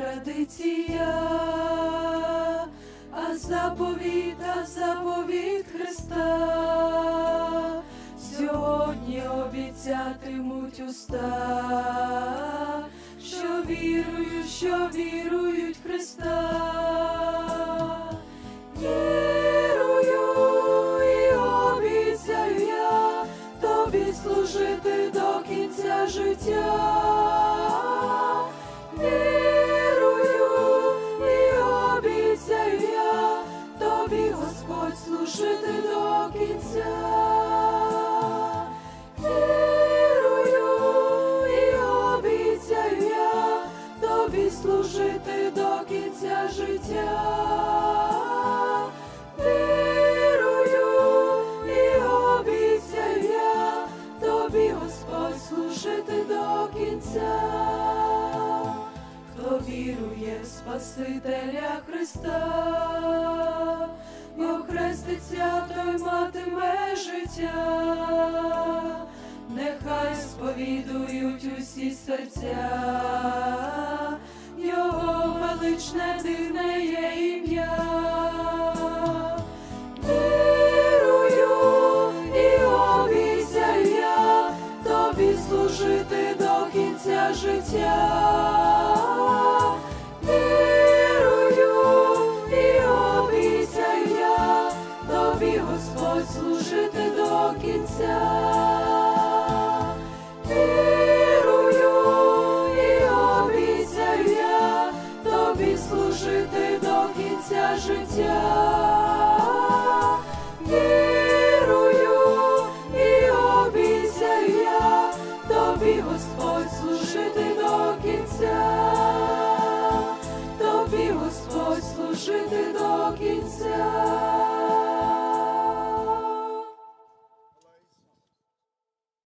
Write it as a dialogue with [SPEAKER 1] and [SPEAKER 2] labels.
[SPEAKER 1] традиція, а заповіт, а заповіт Христа. Сьогодні обіцятимуть уста, що вірують, що вірують Христа. Вірую і обіцяю я тобі служити до кінця життя. Служити до кінця. Служити до кінця життя. Вірую і обіцяю я тобі, Господь, служити до кінця. Хто в Спасителя Христа, і охреститься, той матиме життя. Нехай сповідують усі серця, його величне дивне є ім'я. Служити до кінця життя. Тобі, Господь, служити до кінця. Вірую і обіцяю я тобі служити до кінця життя. Вірую і обіцяю я тобі, Господь, служити до кінця. Тобі, Господь, служити до кінця.